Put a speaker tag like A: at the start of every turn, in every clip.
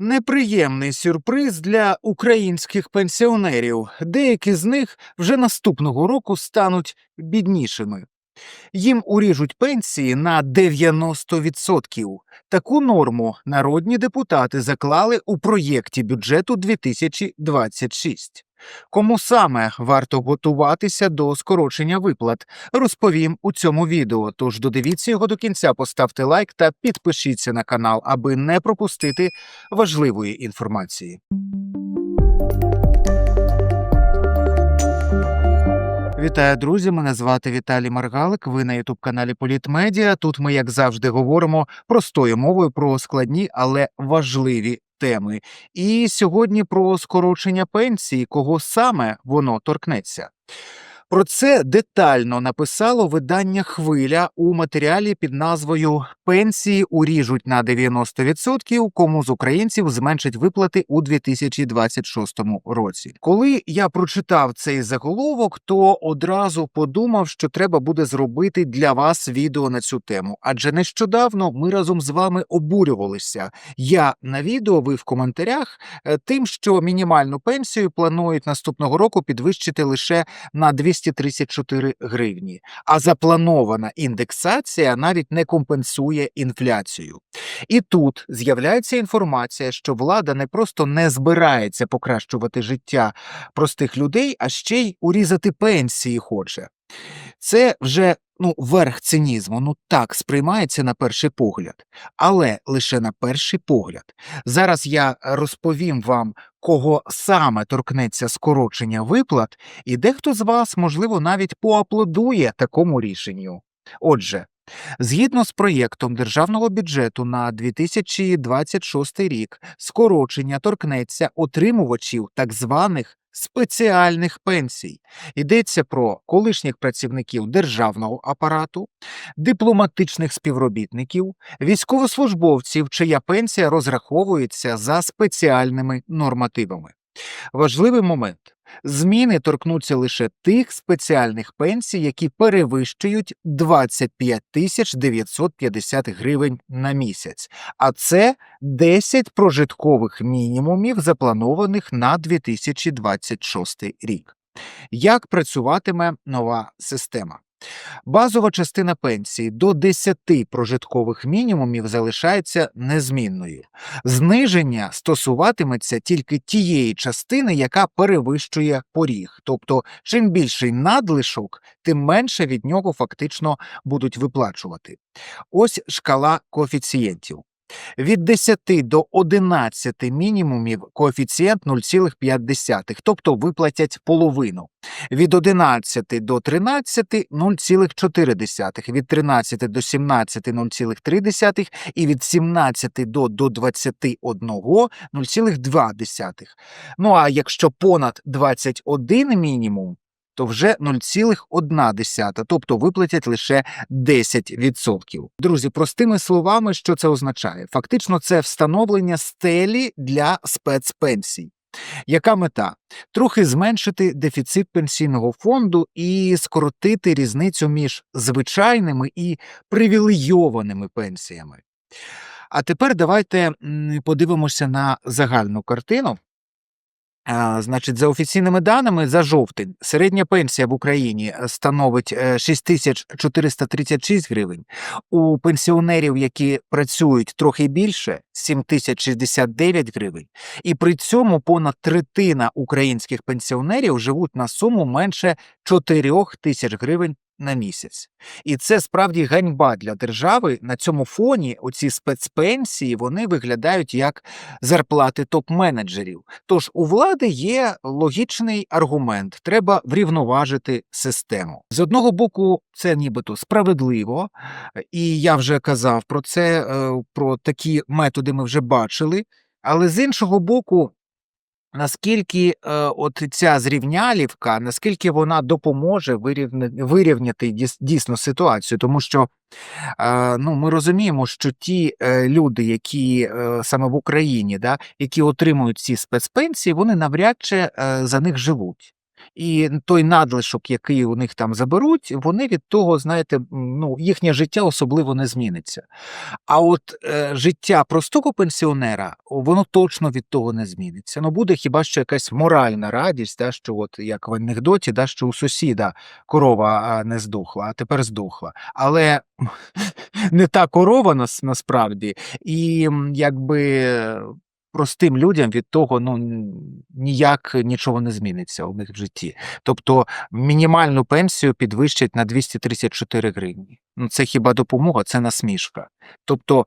A: Неприємний сюрприз для українських пенсіонерів. Деякі з них вже наступного року стануть біднішими. Їм уріжуть пенсії на 90%. Таку норму народні депутати заклали у проєкті бюджету 2026. Кому саме варто готуватися до скорочення виплат, розповім у цьому відео. Тож додивіться його до кінця, поставте лайк та підпишіться на канал, аби не пропустити важливої інформації. Вітаю, друзі! Мене звати Віталій Маргалик. Ви на ютуб каналі Політмедіа. Тут ми, як завжди, говоримо простою мовою про складні, але важливі теми. І сьогодні про скорочення пенсії, кого саме воно торкнеться. Про це детально написало видання Хвиля у матеріалі під назвою Пенсії уріжуть на 90%, кому з українців зменшать виплати у 2026 році. Коли я прочитав цей заголовок, то одразу подумав, що треба буде зробити для вас відео на цю тему. Адже нещодавно ми разом з вами обурювалися. Я на відео, ви в коментарях, е, тим, що мінімальну пенсію планують наступного року підвищити лише на 234 гривні, а запланована індексація навіть не компенсує інфляцію. І тут з'являється інформація, що влада не просто не збирається покращувати життя простих людей, а ще й урізати пенсії хоче. Це вже ну, верх цинізму, ну так сприймається на перший погляд, але лише на перший погляд. Зараз я розповім вам, кого саме торкнеться скорочення виплат, і дехто з вас, можливо, навіть поаплодує такому рішенню. Отже, згідно з проєктом державного бюджету на 2026 рік, скорочення торкнеться отримувачів так званих спеціальних пенсій. Йдеться про колишніх працівників державного апарату, дипломатичних співробітників, військовослужбовців, чия пенсія розраховується за спеціальними нормативами. Важливий момент. Зміни торкнуться лише тих спеціальних пенсій, які перевищують 25 тисяч 950 гривень на місяць, а це 10 прожиткових мінімумів, запланованих на 2026 рік. Як працюватиме нова система? Базова частина пенсії до 10 прожиткових мінімумів залишається незмінною. Зниження стосуватиметься тільки тієї частини, яка перевищує поріг. Тобто, чим більший надлишок, тим менше від нього фактично будуть виплачувати. Ось шкала коефіцієнтів. Від 10 до 11 мінімумів коефіцієнт 0,5, тобто виплатять половину. Від 11 до 13 – 0,4, від 13 до 17 – 0,3 і від 17 до, до 21 – 0,2. Ну а якщо понад 21 мінімум, то вже 0,1, тобто виплатять лише 10%. Друзі, простими словами, що це означає? Фактично, це встановлення стелі для спецпенсій. Яка мета? Трохи зменшити дефіцит пенсійного фонду і скоротити різницю між звичайними і привілейованими пенсіями. А тепер давайте подивимося на загальну картину. Значить, за офіційними даними, за жовтень середня пенсія в Україні е, становить е, 6436 гривень. У пенсіонерів, які працюють трохи більше, 7069 гривень. І при цьому понад третина українських пенсіонерів живуть на суму менше 4 тисяч гривень на місяць. І це справді ганьба для держави. На цьому фоні оці спецпенсії вони виглядають як зарплати топ-менеджерів. Тож у влади є логічний аргумент: треба врівноважити систему. З одного боку, це нібито справедливо, і я вже казав про це, е, про такі методи ми вже бачили. Але з іншого боку, наскільки е, от ця зрівнялівка, наскільки вона допоможе вирівня- вирівняти дійсно ситуацію, тому що е, ну, ми розуміємо, що ті е, люди, які саме в Україні, да, які отримують ці спецпенсії, вони навряд чи за них живуть. І той надлишок, який у них там заберуть, вони від того, знаєте, ну, їхнє життя особливо не зміниться. А от е, життя простого пенсіонера, воно точно від того не зміниться. Ну, буде хіба що якась моральна радість, да, що от як в анекдоті, да, що у сусіда корова не здохла, а тепер здохла. Але не та корова нас, насправді, і якби простим людям від того ну, ніяк нічого не зміниться у них в житті. Тобто мінімальну пенсію підвищать на 234 гривні. Ну, це хіба допомога, це насмішка. Тобто,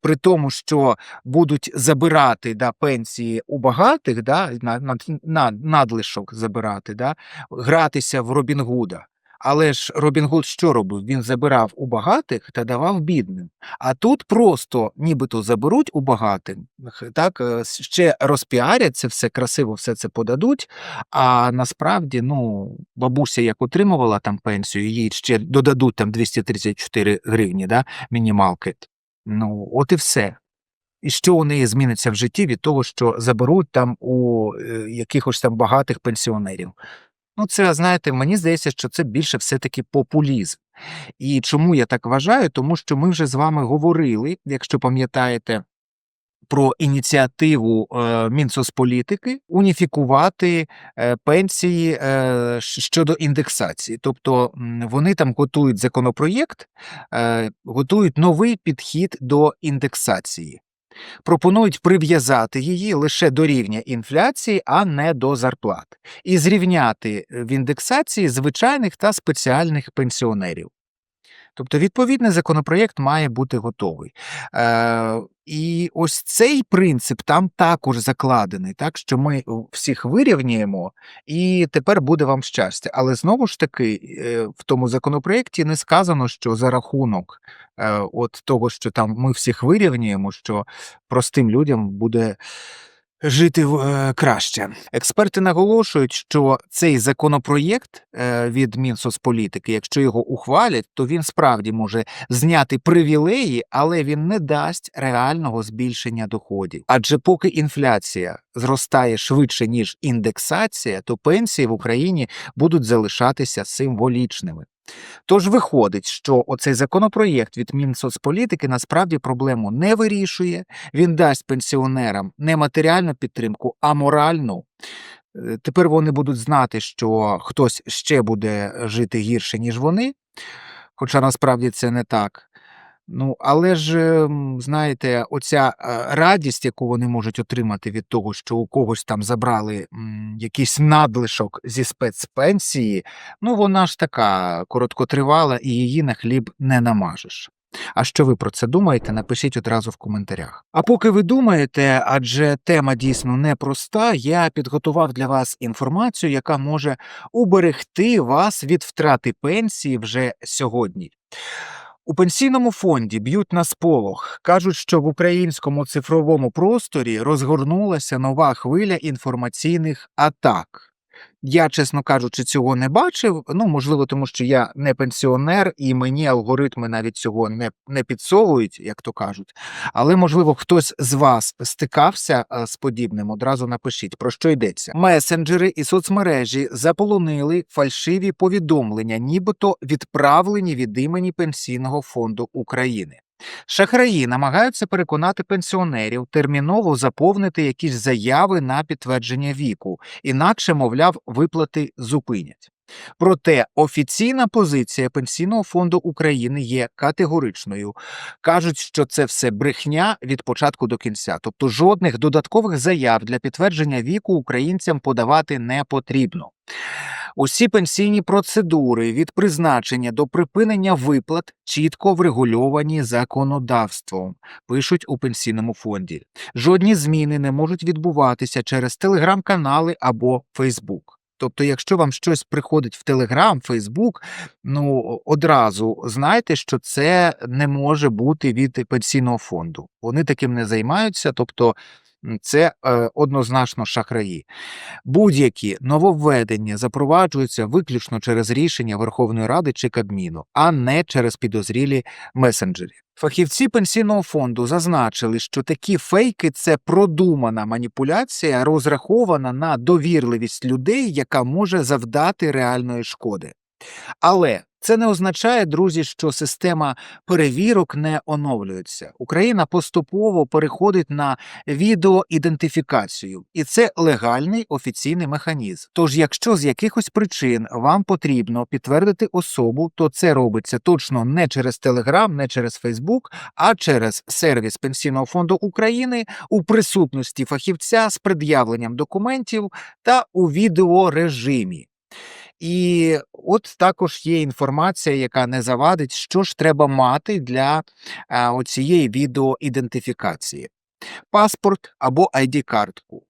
A: при тому, що будуть забирати да, пенсії у багатих, да, на, на, на, надлишок забирати, да, гратися в Робін Гуда. Але ж Робін Гуд що робив? Він забирав у багатих та давав бідним. А тут просто нібито заберуть у багатих, так, е, ще розпіарять це все красиво, все це подадуть. А насправді, ну, бабуся як отримувала там пенсію, їй ще додадуть там 234 гривні, да, мінімалки. Ну, от і все. І що у неї зміниться в житті від того, що заберуть там у е, якихось там багатих пенсіонерів? Ну, це, знаєте, мені здається, що це більше все-таки популізм. І чому я так вважаю? Тому що ми вже з вами говорили, якщо пам'ятаєте, про ініціативу е, Мінсоцполітики уніфікувати е, пенсії е, щодо індексації. Тобто вони там готують законопроєкт, е, готують новий підхід до індексації. Пропонують прив'язати її лише до рівня інфляції, а не до зарплат, і зрівняти в індексації звичайних та спеціальних пенсіонерів. Тобто, відповідний законопроєкт має бути готовий. Е, і ось цей принцип там також закладений, так що ми всіх вирівнюємо, і тепер буде вам щастя. Але знову ж таки, е, в тому законопроєкті не сказано, що за рахунок е, от того, що там ми всіх вирівнюємо, що простим людям буде жити е, краще. Експерти наголошують, що цей законопроєкт е, від Мінсоцполітики, якщо його ухвалять, то він справді може зняти привілеї, але він не дасть реального збільшення доходів. Адже поки інфляція зростає швидше ніж індексація, то пенсії в Україні будуть залишатися символічними. Тож виходить, що оцей законопроєкт від Мінсоцполітики насправді проблему не вирішує. Він дасть пенсіонерам не матеріальну підтримку, а моральну. Е, Тепер вони будуть знати, що хтось ще буде жити гірше, ніж вони, хоча насправді це не так. Ну, але ж, знаєте, оця е, радість, яку вони можуть отримати від того, що у когось там забрали якийсь надлишок зі спецпенсії, ну вона ж така короткотривала і її на хліб не намажеш. А що ви про це думаєте? Напишіть одразу в коментарях. А поки ви думаєте, адже тема дійсно непроста, я підготував для вас інформацію, яка може уберегти вас від втрати пенсії вже сьогодні. У пенсійному фонді б'ють на сполох. Кажуть, що в українському цифровому просторі розгорнулася нова хвиля інформаційних атак. Я, чесно кажучи, цього не бачив. Ну, можливо, тому що я не пенсіонер, і мені алгоритми навіть цього не, не підсовують, як то кажуть. Але, можливо, хтось з вас стикався е, з подібним. Одразу напишіть, про що йдеться. Месенджери і соцмережі заполонили фальшиві повідомлення, нібито відправлені від імені Пенсійного фонду України. Шахраї намагаються переконати пенсіонерів терміново заповнити якісь заяви на підтвердження віку, інакше, мовляв, виплати зупинять. Проте офіційна позиція Пенсійного фонду України є категоричною. Кажуть, що це все брехня від початку до кінця, тобто жодних додаткових заяв для підтвердження віку українцям подавати не потрібно. Усі пенсійні процедури від призначення до припинення виплат чітко врегульовані законодавством, пишуть у пенсійному фонді. Жодні зміни не можуть відбуватися через телеграм-канали або Фейсбук. Тобто, якщо вам щось приходить в Телеграм, Фейсбук, ну одразу знайте, що це не може бути від пенсійного фонду. Вони таким не займаються. Тобто це е, однозначно шахраї. Будь-які нововведення запроваджуються виключно через рішення Верховної Ради чи Кабміну, а не через підозрілі месенджері. Фахівці пенсійного фонду зазначили, що такі фейки це продумана маніпуляція, розрахована на довірливість людей, яка може завдати реальної шкоди. Але це не означає, друзі, що система перевірок не оновлюється. Україна поступово переходить на відеоідентифікацію, і це легальний офіційний механізм. Тож, якщо з якихось причин вам потрібно підтвердити особу, то це робиться точно не через Telegram, не через Facebook, а через сервіс Пенсійного фонду України у присутності фахівця з пред'явленням документів та у відеорежимі. І от також є інформація, яка не завадить, що ж треба мати для цієї оцієї відеоідентифікації: паспорт або ID-картку,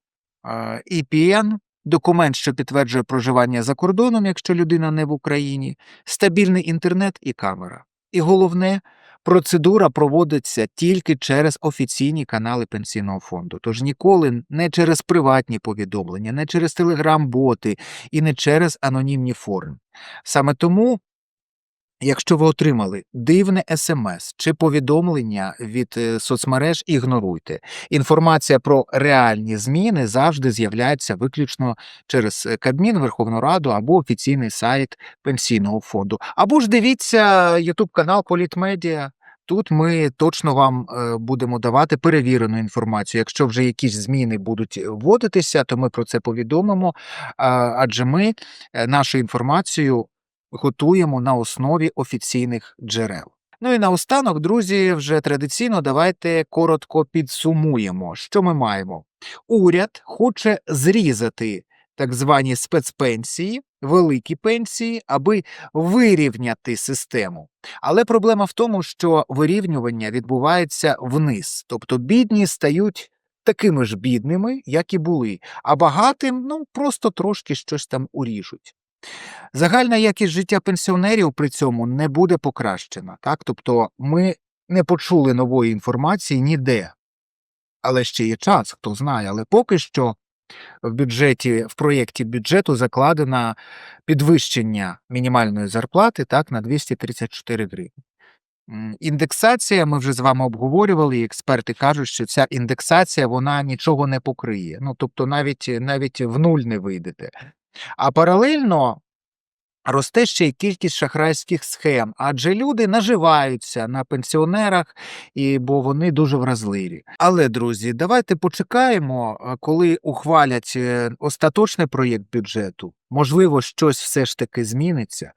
A: а, EPN, документ, що підтверджує проживання за кордоном, якщо людина не в Україні, стабільний інтернет і камера. І головне, процедура проводиться тільки через офіційні канали пенсійного фонду. Тож ніколи не через приватні повідомлення, не через телеграм-боти і не через анонімні форми. Саме тому, якщо ви отримали дивне смс чи повідомлення від е, соцмереж, ігноруйте. Інформація про реальні зміни завжди з'являється виключно через е, Кабмін, Верховну Раду або офіційний сайт пенсійного фонду. Або ж дивіться YouTube канал Політмедіа. Тут ми точно вам е, будемо давати перевірену інформацію. Якщо вже якісь зміни будуть вводитися, то ми про це повідомимо. Адже ми нашу інформацію готуємо на основі офіційних джерел. Ну і наостанок, друзі, вже традиційно давайте коротко підсумуємо, що ми маємо. Уряд хоче зрізати так звані спецпенсії, великі пенсії, аби вирівняти систему. Але проблема в тому, що вирівнювання відбувається вниз, тобто бідні стають такими ж бідними, як і були, а багатим ну просто трошки щось там уріжуть. Загальна якість життя пенсіонерів при цьому не буде покращена. Так? Тобто ми не почули нової інформації ніде. Але ще є час, хто знає. Але поки що в бюджеті, в проєкті бюджету закладено підвищення мінімальної зарплати так, на 234 гривні. Індексація, ми вже з вами обговорювали, і експерти кажуть, що ця індексація вона нічого не покриє. Ну, тобто навіть, навіть в нуль не вийдете. А паралельно росте ще й кількість шахрайських схем, адже люди наживаються на пенсіонерах, і, бо вони дуже вразливі. Але, друзі, давайте почекаємо, коли ухвалять е, остаточний проєкт бюджету. Можливо, щось все ж таки зміниться.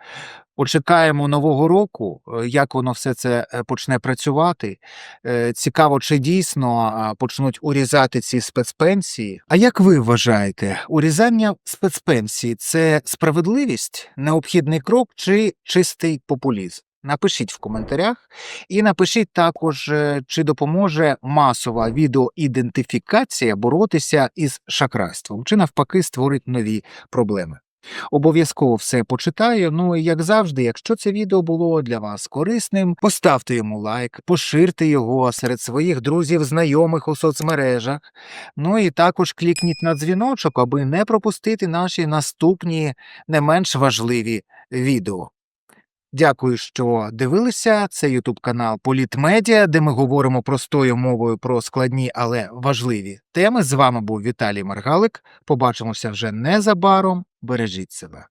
A: Почекаємо нового року, е, як воно все це е, почне працювати. Е, Цікаво, чи дійсно почнуть урізати ці спецпенсії. А як ви вважаєте, урізання спецпенсій це справедливість, необхідний крок чи чистий популізм? Напишіть в коментарях і напишіть також, чи допоможе масова відеоідентифікація боротися із шахрайством, чи навпаки створить нові проблеми. Обов'язково все почитаю. Ну і як завжди, якщо це відео було для вас корисним, поставте йому лайк, поширте його серед своїх друзів, знайомих у соцмережах. Ну і також клікніть на дзвіночок, аби не пропустити наші наступні не менш важливі відео. Дякую, що дивилися. Це Ютуб канал Політмедіа, де ми говоримо простою мовою про складні, але важливі теми. З вами був Віталій Маргалик. Побачимося вже незабаром. Бережіть себе.